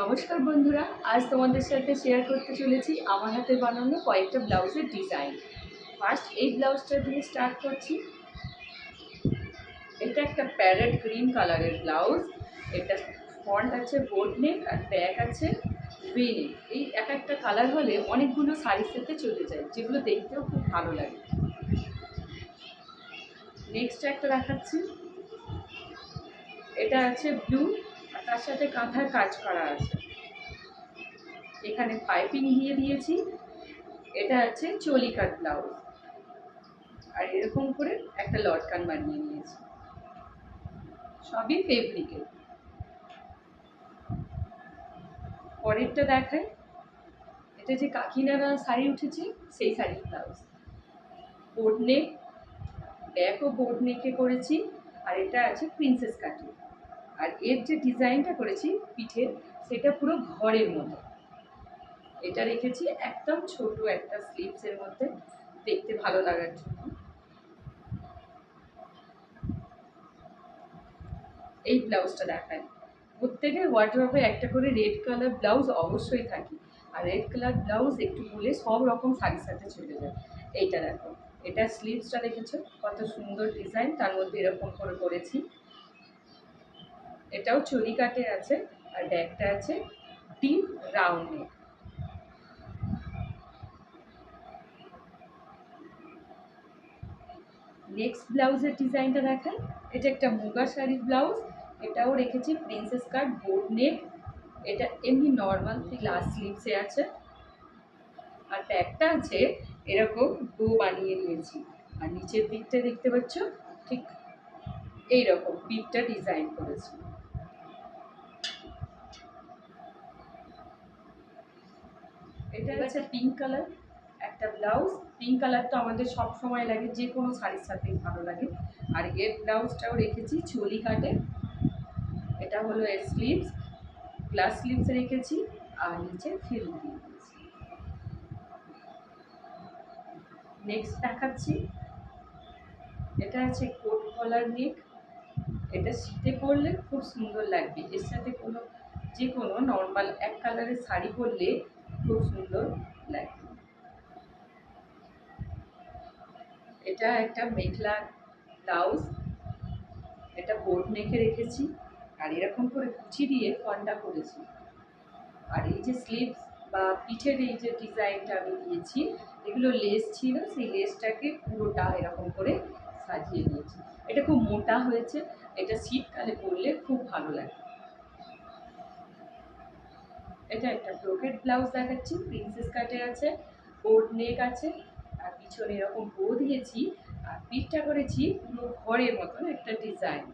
নমস্কার বন্ধুরা, আজ তোমাদের সাথে শেয়ার করতে চলেছি আমার হাতে বানানো কয়েকটা ব্লাউজের ডিজাইন ফার্স্ট এই ব্লাউজটা দিয়ে স্টার্ট করছি। এটা একটা প্যারেট গ্রিন কালারের ব্লাউজ। এটা ফ্রন্ট আছে বোর্ড নেক আর ব্যাক আছে ভি এই এক একটা কালার হলে অনেকগুলো শাড়ির সাথে চলে যায়, যেগুলো দেখতেও খুব ভালো লাগে। নেক্সট একটা দেখাচ্ছি। এটা আছে ব্লু তার সাথে কাঁথার কাজ করা আছে। এখানে পাইপিং দিয়ে দিয়েছি। এটা আছে চলি কাট ব্লাউজ আর এরকম করে একটা লটকান বানিয়ে নিয়েছি। সবই ফেব্রিকের পরেরটা দেখায় এটা যে কাকিনারা শাড়ি উঠেছে, সেই শাড়ির ব্লাউজ বোর্ড নেক ব্যাকও বোর্ড নেকে করেছি। আর এটা আছে প্রিন্সেস কাটিং। আর এর যে ডিজাইনটা করেছি পিঠের সেটা পুরো ঘরের মতো। এটা রেখেছি একদম ছোট একটা স্লিভসের মধ্যে। দেখতে ভালো লাগার জন্য। এই ব্লাউজটা দেখায় প্রত্যেকের ওয়ার্ড্রপে একটা করে রেড কালার ব্লাউজ অবশ্যই থাকে। আর রেড কালার ব্লাউজ একটু বলে সব রকম শাড়ির সাথে চলে যায়। এইটা দেখো। এটা স্লিভসটা দেখেছ কত সুন্দর ডিজাইন তার মধ্যে এরকম করে করেছি। এটাও চুরি কাটে আছে আর ব্যাগটা আছে ডিম রাউন্ড নেক নেক্সট ব্লাউজের ডিজাইনটা দেখায় এটা একটা মুগা শাড়ির ব্লাউজ। এটাও রেখেছি প্রিন্সেস কাট বোর্ড নেক। এটা এমনি নর্মাল গ্লাস স্লিভসে আছে। আর ব্যাগটা আছে, এরকম বো বানিয়ে নিয়েছি। আর নিচের দিকটা দেখতে পাচ্ছ, ঠিক এইরকম, বিটটা ডিজাইন করেছি। এটা হচ্ছে পিঙ্ক কালার একটা ব্লাউজ পিঙ্ক কালার তো আমাদের সব সময় লাগে, যে কোনো শাড়ির সাথেই ভালো লাগে। আর এর ব্লাউজটাও রেখেছি চলি কাটে। এটা হলো এর স্লিভস গ্লাস স্লিভস রেখেছি, আর নিচে ফিল নেক্সট দেখাচ্ছি। এটা আছে কোট কলার নেক এটা শীতে পরলে খুব সুন্দর লাগবে। এর সাথে কোনো যে কোনো নর্মাল এক কালারের শাড়ি পরলে খুব সুন্দর লাগবে। এটা একটা মেখলা ব্লাউজ। এটা বোর্ড নেকে রেখেছি। আর এরকম করে কুচি দিয়ে ফন্ডা করেছি। আর এই যে স্লিভস বা পিঠের এই যে ডিজাইনটা আমি দিয়েছি, এগুলো লেস ছিল, সেই লেসটাকে পুরোটা এরকম করে সাজিয়ে নিয়েছি। এটা খুব মোটা হয়েছে, এটা শীতকালে পরলে খুব ভালো লাগে। এটা একটা ব্রোকেট ব্লাউজ দেখাচ্ছি প্রিন্সেস কাটে আছে বোর্ড নেক আছে, আর পিছনে এরকম বো দিয়েছি, আর পিঠটা করেছি পুরো ঘরের মতন একটা ডিজাইন